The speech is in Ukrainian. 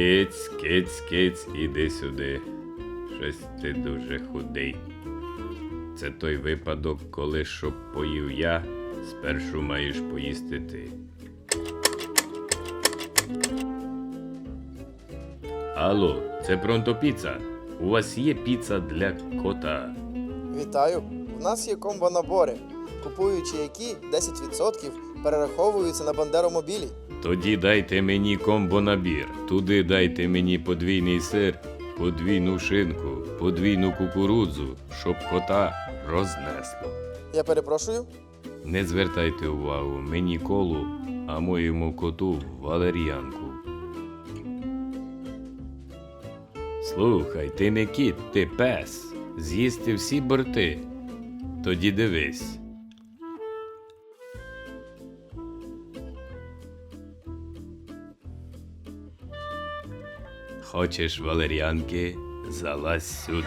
Киць, киць, киць, іди сюди. Щось ти дуже худий. Це той випадок, коли щоб поїв я, спершу маєш поїсти ти. Алло, це Пронто Піца. У вас є піца для кота. Вітаю! У нас є комбо-набори, купуючи які 10% перераховуються на бандеромобілі. Тоді дайте мені комбо-набір. Туди дайте мені подвійний сир, подвійну шинку, подвійну кукурудзу, щоб кота рознесло. Я перепрошую. Не звертайте увагу, мені колу, а моєму коту валер'янку. Слухай, ти не кіт, ти пес. З'їсти всі борти. Тоді дивись. Хочеш валер'янки? Залазь сюди.